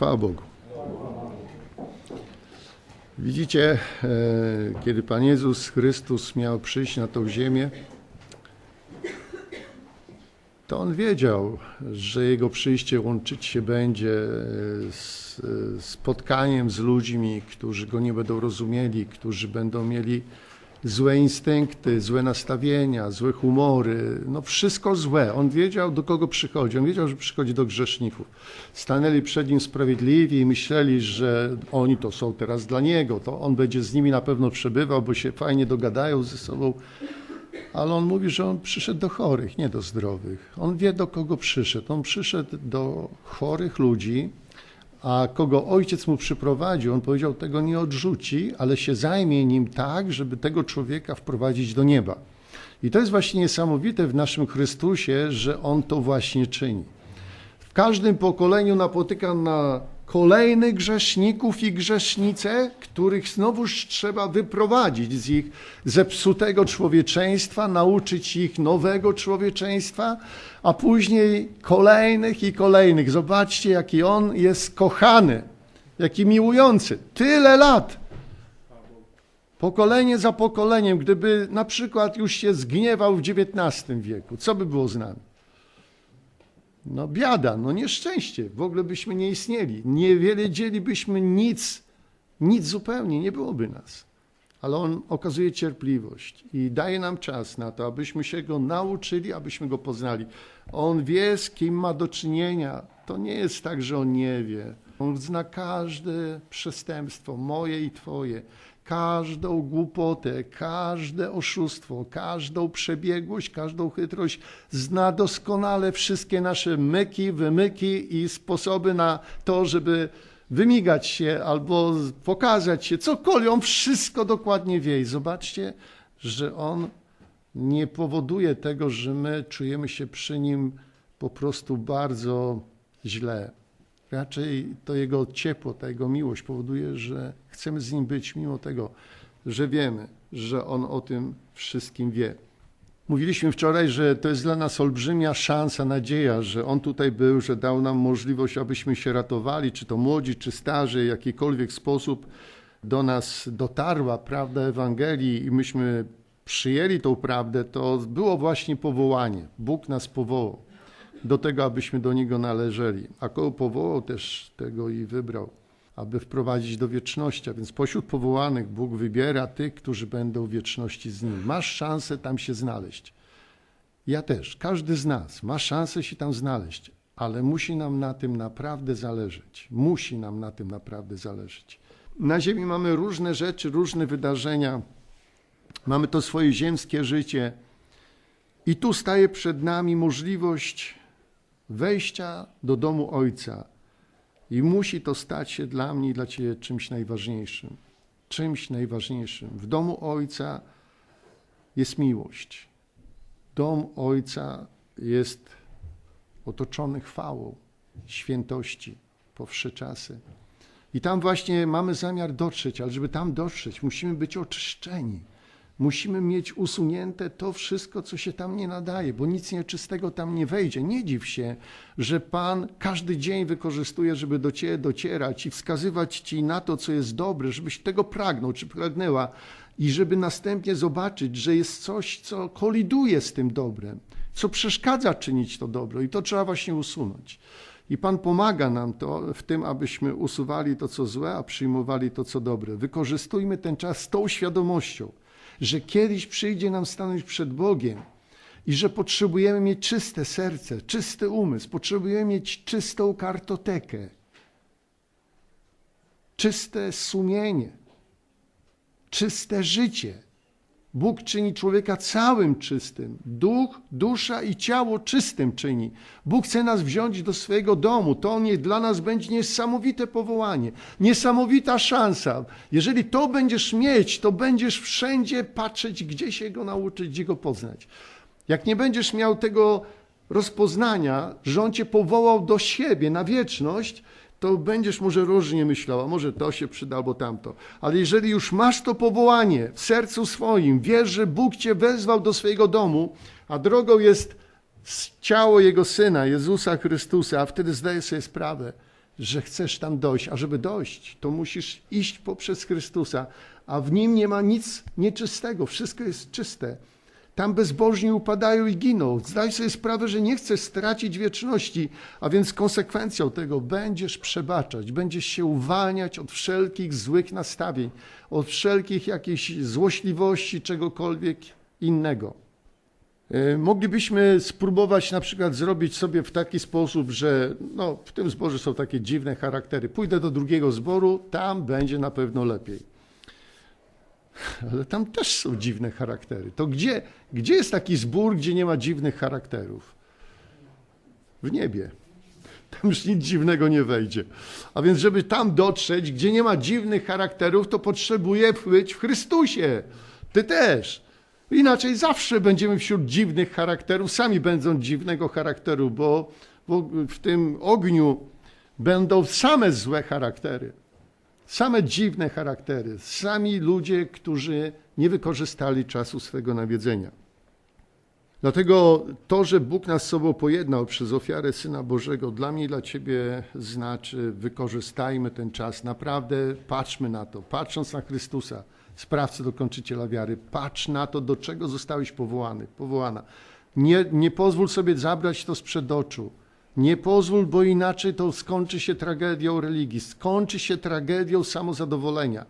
Chwała Bogu. Widzicie, e, kiedy Pan Jezus Chrystus miał przyjść na tą ziemię, to On wiedział, że Jego przyjście łączyć się będzie z e, spotkaniem z ludźmi, którzy Go nie będą rozumieli, którzy będą mieli złe instynkty, złe nastawienia, złe humory, no wszystko złe. On wiedział, do kogo przychodzi. On wiedział, że przychodzi do grzeszników. Stanęli przed nim sprawiedliwi i myśleli, że oni to są teraz dla niego. To on będzie z nimi na pewno przebywał, bo się fajnie dogadają ze sobą. Ale on mówi, że on przyszedł do chorych, nie do zdrowych. On wie, do kogo przyszedł. On przyszedł do chorych ludzi, a kogo ojciec mu przyprowadził, on powiedział, tego nie odrzuci, ale się zajmie nim tak, żeby tego człowieka wprowadzić do nieba. I to jest właśnie niesamowite w naszym Chrystusie, że on to właśnie czyni. W każdym pokoleniu napotyka na kolejnych grzeszników i grzesznice, których znowuż trzeba wyprowadzić z ich zepsutego człowieczeństwa, nauczyć ich nowego człowieczeństwa, a później kolejnych i kolejnych. Zobaczcie, jaki on jest kochany, jaki miłujący. Tyle lat. Pokolenie za pokoleniem, gdyby na przykład już się zgniewał w XIX wieku, co by było z nami? No biada, no nieszczęście, w ogóle byśmy nie istnieli. Nie wiedzielibyśmy nic, nic zupełnie, nie byłoby nas. Ale On okazuje cierpliwość i daje nam czas na to, abyśmy się Go nauczyli, abyśmy Go poznali. On wie, z kim ma do czynienia. To nie jest tak, że On nie wie. On zna każde przestępstwo, moje i Twoje każdą głupotę, każde oszustwo, każdą przebiegłość, każdą chytrość, zna doskonale wszystkie nasze myki, wymyki i sposoby na to, żeby wymigać się albo pokazać się, cokolwiek, on wszystko dokładnie wie. I zobaczcie, że on nie powoduje tego, że my czujemy się przy nim po prostu bardzo źle. Raczej to Jego ciepło, ta Jego miłość powoduje, że chcemy z Nim być, mimo tego, że wiemy, że On o tym wszystkim wie. Mówiliśmy wczoraj, że to jest dla nas olbrzymia szansa, nadzieja, że On tutaj był, że dał nam możliwość, abyśmy się ratowali, czy to młodzi, czy starzy, w jakikolwiek sposób do nas dotarła prawda Ewangelii i myśmy przyjęli tą prawdę, to było właśnie powołanie. Bóg nas powołał do tego, abyśmy do Niego należeli. A koło powołał też tego i wybrał, aby wprowadzić do wieczności. A więc pośród powołanych Bóg wybiera tych, którzy będą w wieczności z Nim. Masz szansę tam się znaleźć. Ja też, każdy z nas ma szansę się tam znaleźć, ale musi nam na tym naprawdę zależeć. Musi nam na tym naprawdę zależeć. Na ziemi mamy różne rzeczy, różne wydarzenia. Mamy to swoje ziemskie życie. I tu staje przed nami możliwość wejścia do domu Ojca. I musi to stać się dla mnie i dla Ciebie czymś najważniejszym. Czymś najważniejszym. W domu Ojca jest miłość. Dom Ojca jest otoczony chwałą, świętości po wsze czasy. I tam właśnie mamy zamiar dotrzeć, ale żeby tam dotrzeć, musimy być oczyszczeni musimy mieć usunięte to wszystko, co się tam nie nadaje, bo nic nieczystego tam nie wejdzie. Nie dziw się, że Pan każdy dzień wykorzystuje, żeby do Ciebie docierać i wskazywać Ci na to, co jest dobre, żebyś tego pragnął czy pragnęła i żeby następnie zobaczyć, że jest coś, co koliduje z tym dobrem, co przeszkadza czynić to dobro i to trzeba właśnie usunąć. I Pan pomaga nam to w tym, abyśmy usuwali to, co złe, a przyjmowali to, co dobre. Wykorzystujmy ten czas z tą świadomością, że kiedyś przyjdzie nam stanąć przed Bogiem i że potrzebujemy mieć czyste serce, czysty umysł, potrzebujemy mieć czystą kartotekę, czyste sumienie, czyste życie. Bóg czyni człowieka całym czystym. Duch, dusza i ciało czystym czyni. Bóg chce nas wziąć do swojego domu. To niech dla nas będzie niesamowite powołanie, niesamowita szansa. Jeżeli to będziesz mieć, to będziesz wszędzie patrzeć, gdzie się go nauczyć, gdzie go poznać. Jak nie będziesz miał tego rozpoznania, że On cię powołał do siebie na wieczność, to będziesz może różnie myślał, może to się przyda albo tamto. Ale jeżeli już masz to powołanie w sercu swoim, wiesz, że Bóg cię wezwał do swojego domu, a drogą jest ciało Jego Syna, Jezusa Chrystusa, a wtedy zdajesz sobie sprawę, że chcesz tam dojść, a żeby dojść, to musisz iść poprzez Chrystusa, a w nim nie ma nic nieczystego, wszystko jest czyste. Tam bezbożni upadają i giną. Zdaj sobie sprawę, że nie chcesz stracić wieczności, a więc konsekwencją tego będziesz przebaczać, będziesz się uwalniać od wszelkich złych nastawień, od wszelkich jakichś złośliwości, czegokolwiek innego. E, Moglibyśmy spróbować na przykład zrobić sobie w taki sposób, że no, w tym zborze są takie dziwne charaktery. Pójdę do drugiego zboru, tam będzie na pewno lepiej. Ale tam też są dziwne charaktery. To gdzie, gdzie jest taki zbór, gdzie nie ma dziwnych charakterów? W niebie. Tam już nic dziwnego nie wejdzie. A więc, żeby tam dotrzeć, gdzie nie ma dziwnych charakterów, to potrzebuję być w Chrystusie. Ty też. Inaczej zawsze będziemy wśród dziwnych charakterów, sami będą dziwnego charakteru, bo w tym ogniu będą same złe charaktery, same dziwne charaktery, sami ludzie, którzy nie wykorzystali czasu swego nawiedzenia. Dlatego to, że Bóg nas sobą pojednał przez ofiarę Syna Bożego, dla mnie i dla Ciebie znaczy, wykorzystajmy ten czas. Naprawdę patrzmy na to, patrząc na Chrystusa, sprawcę dokończyciela wiary, patrz na to, do czego zostałeś powołany, powołana. Nie, nie pozwól sobie zabrać to sprzed oczu. Nie pozwól, bo inaczej to skończy się tragedią religii, skończy się tragedią samozadowolenia.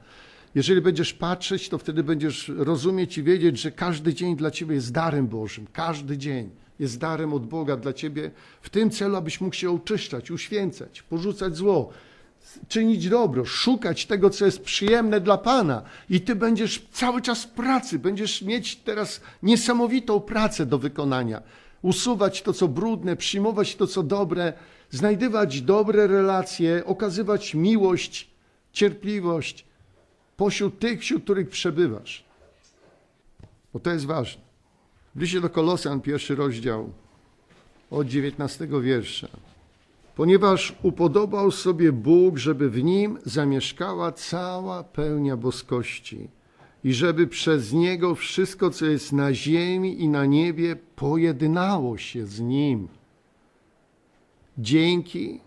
Jeżeli będziesz patrzeć, to wtedy będziesz rozumieć i wiedzieć, że każdy dzień dla ciebie jest darem Bożym. Każdy dzień jest darem od Boga dla ciebie w tym celu, abyś mógł się oczyszczać, uświęcać, porzucać zło, czynić dobro, szukać tego, co jest przyjemne dla Pana. I ty będziesz cały czas pracy, będziesz mieć teraz niesamowitą pracę do wykonania. Usuwać to, co brudne, przyjmować to, co dobre, znajdywać dobre relacje, okazywać miłość, cierpliwość pośród tych, wśród których przebywasz. Bo to jest ważne. W liście do Kolosan, pierwszy rozdział, od 19 wiersza. Ponieważ upodobał sobie Bóg, żeby w nim zamieszkała cała pełnia boskości i żeby przez niego wszystko, co jest na ziemi i na niebie, pojednało się z nim. Dzięki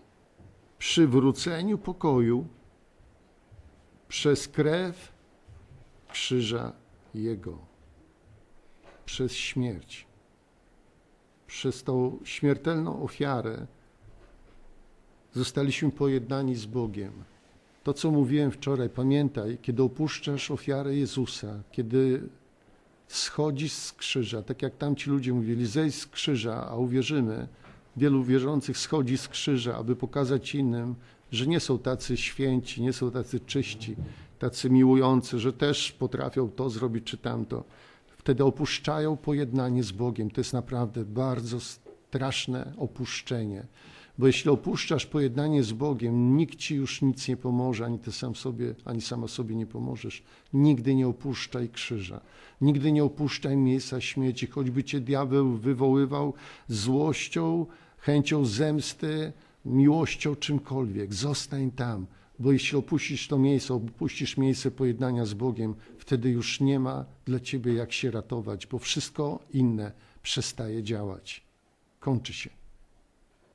przywróceniu pokoju przez krew krzyża Jego, przez śmierć, przez tą śmiertelną ofiarę zostaliśmy pojednani z Bogiem. To, co mówiłem wczoraj, pamiętaj, kiedy opuszczasz ofiarę Jezusa, kiedy schodzisz z krzyża, tak jak tamci ludzie mówili, zejdź z krzyża, a uwierzymy, wielu wierzących schodzi z krzyża, aby pokazać innym, że nie są tacy święci, nie są tacy czyści, tacy miłujący, że też potrafią to zrobić czy tamto. Wtedy opuszczają pojednanie z Bogiem. To jest naprawdę bardzo straszne opuszczenie. Bo jeśli opuszczasz pojednanie z Bogiem, nikt ci już nic nie pomoże, ani ty sam sobie, ani sama sobie nie pomożesz. Nigdy nie opuszczaj krzyża. Nigdy nie opuszczaj miejsca śmieci, choćby cię diabeł wywoływał złością, chęcią zemsty, miłością, czymkolwiek. Zostań tam, bo jeśli opuścisz to miejsce, opuścisz miejsce pojednania z Bogiem, wtedy już nie ma dla ciebie jak się ratować, bo wszystko inne przestaje działać. Kończy się.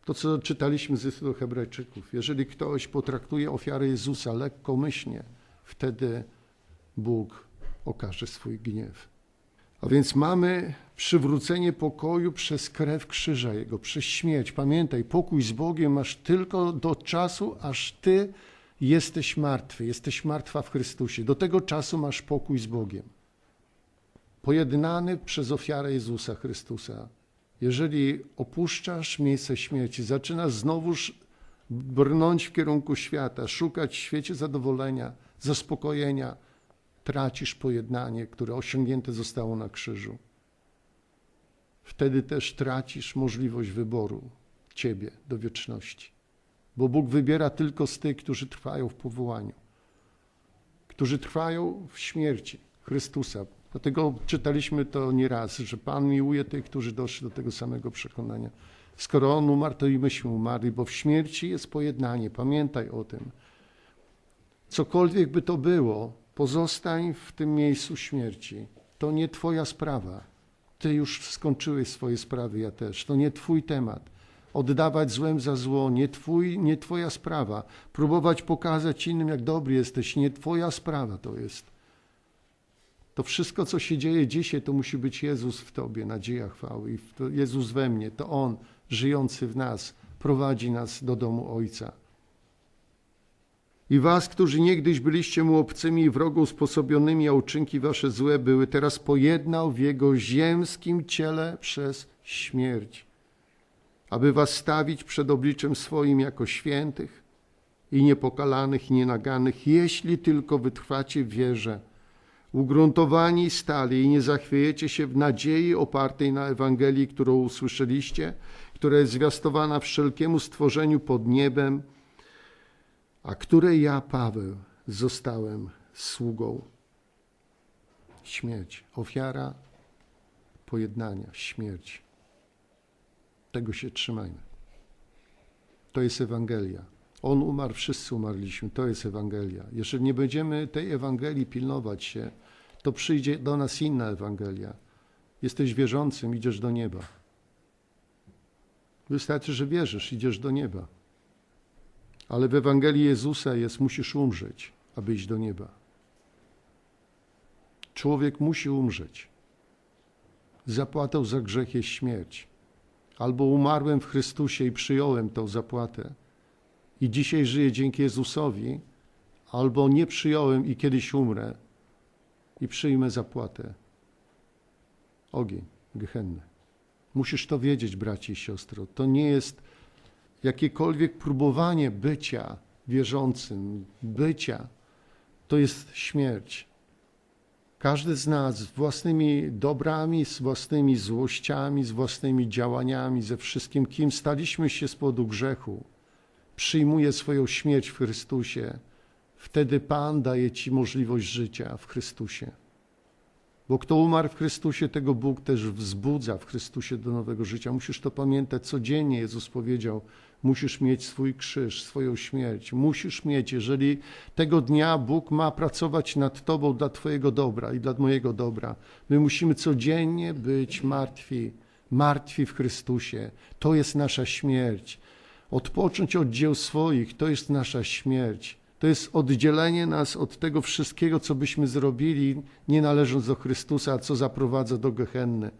To, co czytaliśmy z listu Hebrajczyków. Jeżeli ktoś potraktuje ofiarę Jezusa lekkomyślnie, wtedy Bóg okaże swój gniew. A więc mamy przywrócenie pokoju przez krew krzyża Jego, przez śmierć. Pamiętaj, pokój z Bogiem masz tylko do czasu, aż Ty jesteś martwy, jesteś martwa w Chrystusie. Do tego czasu masz pokój z Bogiem. Pojednany przez ofiarę Jezusa Chrystusa. Jeżeli opuszczasz miejsce śmierci, zaczynasz znowuż brnąć w kierunku świata, szukać w świecie zadowolenia, zaspokojenia, tracisz pojednanie, które osiągnięte zostało na krzyżu. Wtedy też tracisz możliwość wyboru Ciebie do wieczności. Bo Bóg wybiera tylko z tych, którzy trwają w powołaniu, którzy trwają w śmierci Chrystusa. Dlatego czytaliśmy to nieraz, że Pan miłuje tych, którzy doszli do tego samego przekonania. Skoro On umarł, to i myśmy umarli, bo w śmierci jest pojednanie. Pamiętaj o tym. Cokolwiek by to było, pozostań w tym miejscu śmierci. To nie Twoja sprawa. Ty już skończyłeś swoje sprawy, ja też. To nie Twój temat. oddawać złem za zło, nie, twój, nie twoja sprawa. Próbować pokazać innym, jak dobry jesteś, nie twoja sprawa to jest. To wszystko, co się dzieje dzisiaj, to musi być Jezus w tobie, nadzieja chwały. I Jezus we mnie, to On, żyjący w nas, prowadzi nas do domu Ojca. I was, którzy niegdyś byliście mu obcymi i wrogo usposobionymi, a uczynki wasze złe były, teraz pojednał w jego ziemskim ciele przez śmierć, aby was stawić przed obliczem swoim jako świętych i niepokalanych i nienaganych, jeśli tylko wytrwacie w wierze, ugruntowani stali i nie zachwiejecie się w nadziei opartej na Ewangelii, którą usłyszeliście, która jest zwiastowana wszelkiemu stworzeniu pod niebem, a której ja, Paweł, zostałem sługą. Śmierć, ofiara pojednania, śmierć. Tego się trzymajmy. To jest Ewangelia. On umarł, wszyscy umarliśmy. To jest Ewangelia. Jeżeli nie będziemy tej Ewangelii pilnować się, to przyjdzie do nas inna Ewangelia. Jesteś wierzącym, idziesz do nieba. Wystarczy, że wierzysz, idziesz do nieba. Ale w Ewangelii Jezusa jest, musisz umrzeć, aby iść do nieba. Człowiek musi umrzeć. Zapłatą za grzech jest śmierć. Albo umarłem w Chrystusie i przyjąłem tą zapłatę i dzisiaj żyję dzięki Jezusowi, albo nie przyjąłem i kiedyś umrę i przyjmę zapłatę. Ogień, gehenny. Musisz to wiedzieć, braci i siostro. To nie jest jakiekolwiek próbowanie bycia wierzącym, bycia. To jest śmierć. Każdy z nas z własnymi dobrami, z własnymi złościami, z własnymi działaniami, ze wszystkim, kim staliśmy się z powodu grzechu, przyjmuje swoją śmierć w Chrystusie. Wtedy Pan daje Ci możliwość życia w Chrystusie. Bo kto umarł w Chrystusie, tego Bóg też wzbudza w Chrystusie do nowego życia. Musisz to pamiętać codziennie. Jezus powiedział: Musisz mieć swój krzyż, swoją śmierć. Musisz mieć, jeżeli tego dnia Bóg ma pracować nad Tobą dla Twojego dobra i dla mojego dobra. My musimy codziennie być martwi, martwi w Chrystusie. To jest nasza śmierć. Odpocząć od dzieł swoich, to jest nasza śmierć. To jest oddzielenie nas od tego wszystkiego, co byśmy zrobili, nie należąc do Chrystusa, co zaprowadza do gehenny.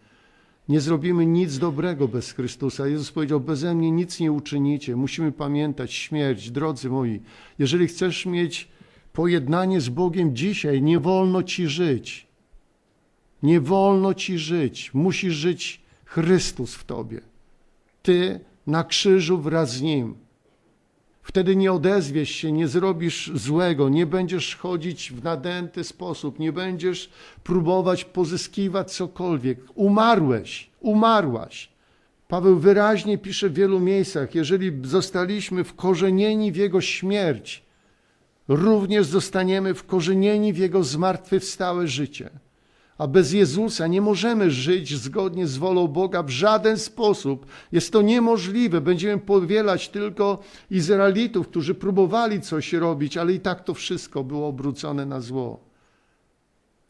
Nie zrobimy nic dobrego bez Chrystusa. Jezus powiedział, beze mnie nic nie uczynicie. Musimy pamiętać śmierć. Drodzy moi, jeżeli chcesz mieć pojednanie z Bogiem dzisiaj, nie wolno ci żyć. Nie wolno ci żyć. Musisz żyć Chrystus w tobie. Ty na krzyżu wraz z Nim. Wtedy nie odezwiesz się, nie zrobisz złego, nie będziesz chodzić w nadęty sposób, nie będziesz próbować pozyskiwać cokolwiek. Umarłeś, umarłaś. Paweł wyraźnie pisze w wielu miejscach, jeżeli zostaliśmy wkorzenieni w Jego śmierć, również zostaniemy wkorzenieni w Jego zmartwychwstałe życie. A bez Jezusa nie możemy żyć zgodnie z wolą Boga w żaden sposób. Jest to niemożliwe. Będziemy powielać tylko Izraelitów, którzy próbowali coś robić, ale i tak to wszystko było obrócone na zło.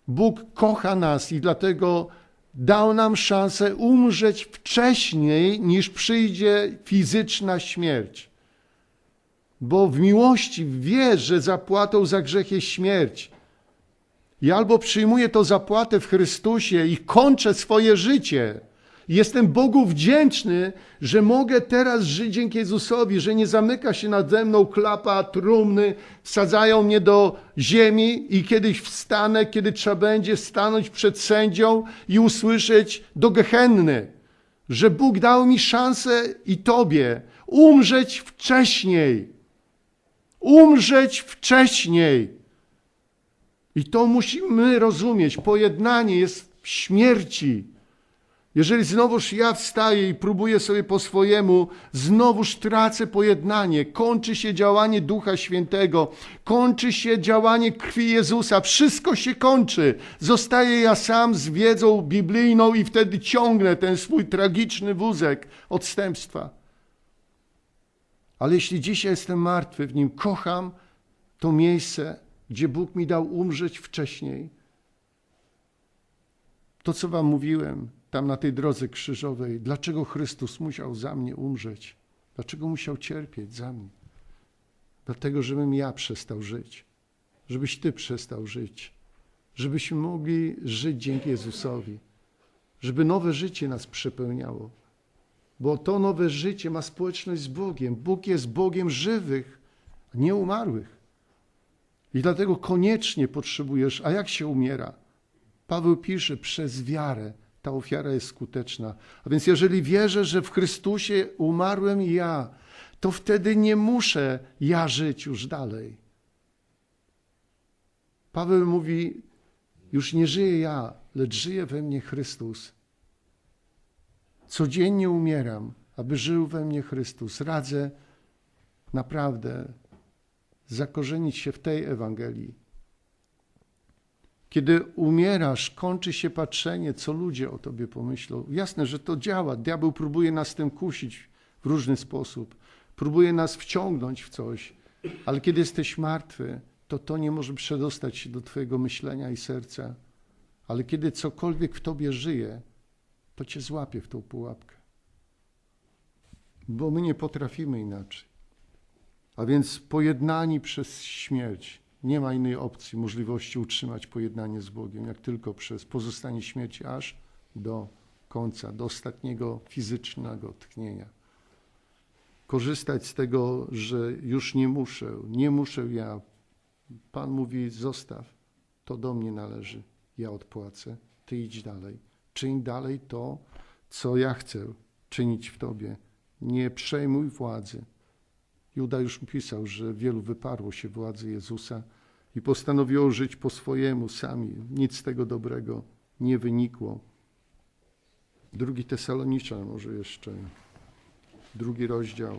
Bóg kocha nas i dlatego dał nam szansę umrzeć wcześniej, niż przyjdzie fizyczna śmierć. Bo w miłości wie, że zapłatą za grzech jest śmierć. I albo przyjmuję to zapłatę w Chrystusie i kończę swoje życie. Jestem Bogu wdzięczny, że mogę teraz żyć dzięki Jezusowi, że nie zamyka się nade mną klapa trumny, wsadzają mnie do ziemi i kiedyś wstanę, kiedy trzeba będzie stanąć przed sędzią i usłyszeć do gehenny, że Bóg dał mi szansę i Tobie umrzeć wcześniej. Umrzeć wcześniej. I to musimy rozumieć. Pojednanie jest w śmierci. Jeżeli znowuż ja wstaję i próbuję sobie po swojemu, znowuż tracę pojednanie, kończy się działanie Ducha Świętego, kończy się działanie krwi Jezusa, wszystko się kończy. Zostaję ja sam z wiedzą biblijną i wtedy ciągnę ten swój tragiczny wózek odstępstwa. Ale jeśli dzisiaj jestem martwy w nim, kocham to miejsce, gdzie Bóg mi dał umrzeć wcześniej. To, co Wam mówiłem, tam na tej drodze krzyżowej, dlaczego Chrystus musiał za mnie umrzeć, dlaczego musiał cierpieć za mnie. Dlatego, żebym ja przestał żyć, żebyś Ty przestał żyć, żebyśmy mogli żyć dzięki Jezusowi, żeby nowe życie nas przepełniało. Bo to nowe życie ma społeczność z Bogiem. Bóg jest Bogiem żywych, nie umarłych. I dlatego koniecznie potrzebujesz, a jak się umiera? Paweł pisze, przez wiarę ta ofiara jest skuteczna. A więc jeżeli wierzę, że w Chrystusie umarłem ja, to wtedy nie muszę ja żyć już dalej. Paweł mówi, już nie żyję ja, lecz żyje we mnie Chrystus. Codziennie umieram, aby żył we mnie Chrystus. Radzę naprawdę zakorzenić się w tej Ewangelii. Kiedy umierasz, kończy się patrzenie, co ludzie o tobie pomyślą. Jasne, że to działa. Diabeł próbuje nas tym kusić w różny sposób. Próbuje nas wciągnąć w coś. Ale kiedy jesteś martwy, to to nie może przedostać się do twojego myślenia i serca. Ale kiedy cokolwiek w tobie żyje, to cię złapie w tą pułapkę. Bo my nie potrafimy inaczej. A więc pojednani przez śmierć. Nie ma innej opcji, możliwości utrzymać pojednanie z Bogiem, jak tylko przez pozostanie śmierci aż do końca, do ostatniego fizycznego tchnienia. Korzystać z tego, że już nie muszę, nie muszę ja. Pan mówi: zostaw, to do mnie należy, ja odpłacę, ty idź dalej. Czyń dalej to, co ja chcę czynić w tobie. Nie przejmuj władzy. Juda już pisał, że wielu wyparło się władzy Jezusa i postanowiło żyć po swojemu sami. Nic z tego dobrego nie wynikło. Drugi Tesalonicza może jeszcze, drugi rozdział,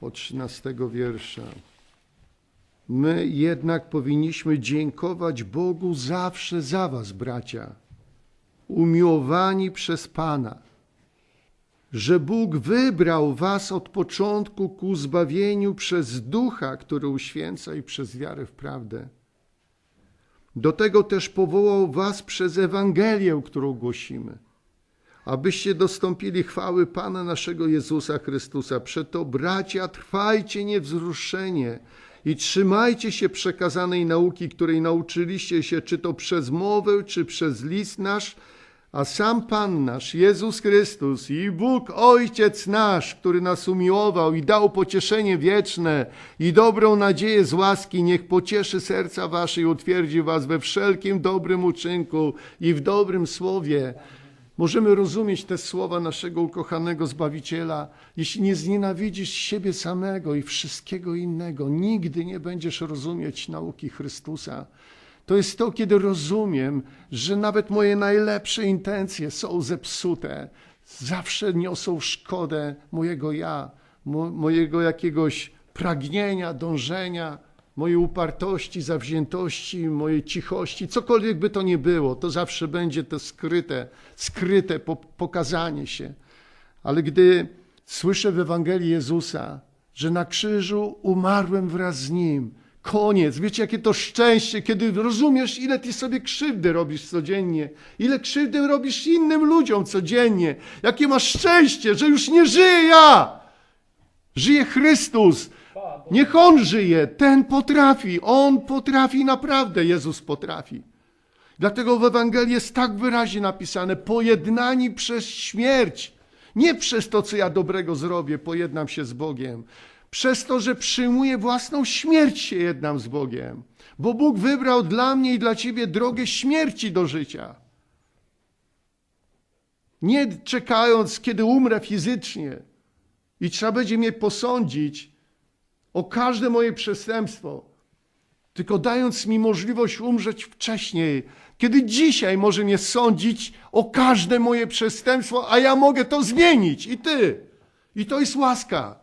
od 13 wiersza. My jednak powinniśmy dziękować Bogu zawsze za was, bracia, umiłowani przez Pana że Bóg wybrał was od początku ku zbawieniu przez ducha, który uświęca i przez wiarę w prawdę. Do tego też powołał was przez Ewangelię, którą głosimy, abyście dostąpili chwały Pana naszego Jezusa Chrystusa. Przeto, bracia, trwajcie niewzruszenie i trzymajcie się przekazanej nauki, której nauczyliście się, czy to przez mowę, czy przez list nasz, a sam Pan nasz, Jezus Chrystus i Bóg Ojciec nasz, który nas umiłował i dał pocieszenie wieczne i dobrą nadzieję z łaski, niech pocieszy serca wasze i utwierdzi was we wszelkim dobrym uczynku i w dobrym słowie. Możemy rozumieć te słowa naszego ukochanego Zbawiciela. Jeśli nie znienawidzisz siebie samego i wszystkiego innego, nigdy nie będziesz rozumieć nauki Chrystusa. To jest to, kiedy rozumiem, że nawet moje najlepsze intencje są zepsute. Zawsze niosą szkodę mojego ja, mo mojego jakiegoś pragnienia, dążenia, mojej upartości, zawziętości, mojej cichości, cokolwiek by to nie było, to zawsze będzie to skryte, skryte po pokazanie się. Ale gdy słyszę w Ewangelii Jezusa, że na krzyżu umarłem wraz z Nim, Koniec. Wiecie, jakie to szczęście, kiedy rozumiesz, ile ty sobie krzywdy robisz codziennie, ile krzywdy robisz innym ludziom codziennie. Jakie masz szczęście, że już nie żyję ja. Żyje Chrystus. Niech On żyje. Ten potrafi. On potrafi naprawdę. Jezus potrafi. Dlatego w Ewangelii jest tak wyraźnie napisane: pojednani przez śmierć. Nie przez to, co ja dobrego zrobię, pojednam się z Bogiem, przez to, że przyjmuję własną śmierć się jednam z Bogiem. Bo Bóg wybrał dla mnie i dla ciebie drogę śmierci do życia. Nie czekając, kiedy umrę fizycznie i trzeba będzie mnie posądzić o każde moje przestępstwo, tylko dając mi możliwość umrzeć wcześniej, kiedy dzisiaj może mnie sądzić o każde moje przestępstwo, a ja mogę to zmienić i ty. I to jest łaska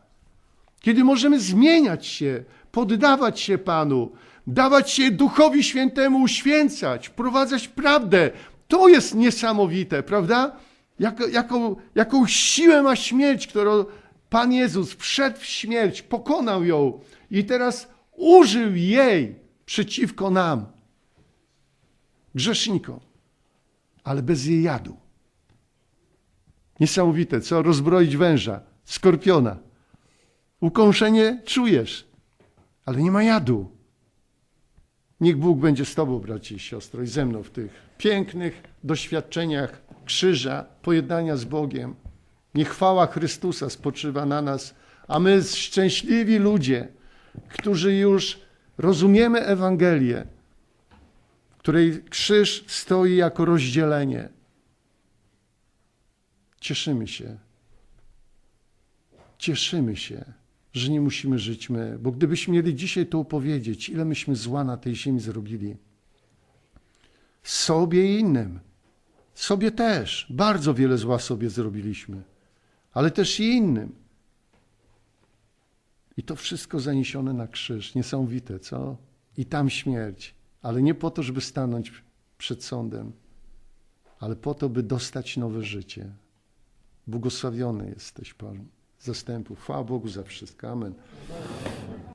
kiedy możemy zmieniać się, poddawać się Panu, dawać się Duchowi Świętemu uświęcać, wprowadzać prawdę. To jest niesamowite, prawda? Jak, jaką, jaką siłę ma śmierć, którą Pan Jezus wszedł w śmierć, pokonał ją i teraz użył jej przeciwko nam, grzesznikom, ale bez jej jadu. Niesamowite, co? Rozbroić węża, skorpiona. Ukąszenie czujesz, ale nie ma jadu. Niech Bóg będzie z Tobą, bracie i siostro, i ze mną w tych pięknych doświadczeniach krzyża, pojednania z Bogiem. Niech chwała Chrystusa spoczywa na nas, a my szczęśliwi ludzie, którzy już rozumiemy Ewangelię, w której krzyż stoi jako rozdzielenie. Cieszymy się. Cieszymy się, że nie musimy żyć my, bo gdybyśmy mieli dzisiaj to opowiedzieć, ile myśmy zła na tej ziemi zrobili. Sobie i innym. Sobie też. Bardzo wiele zła sobie zrobiliśmy, ale też i innym. I to wszystko zaniesione na krzyż. Niesamowite, co? I tam śmierć. Ale nie po to, żeby stanąć przed sądem, ale po to, by dostać nowe życie. Błogosławiony jesteś, Pan zastępów. Chwała Bogu za wszystko. Amen.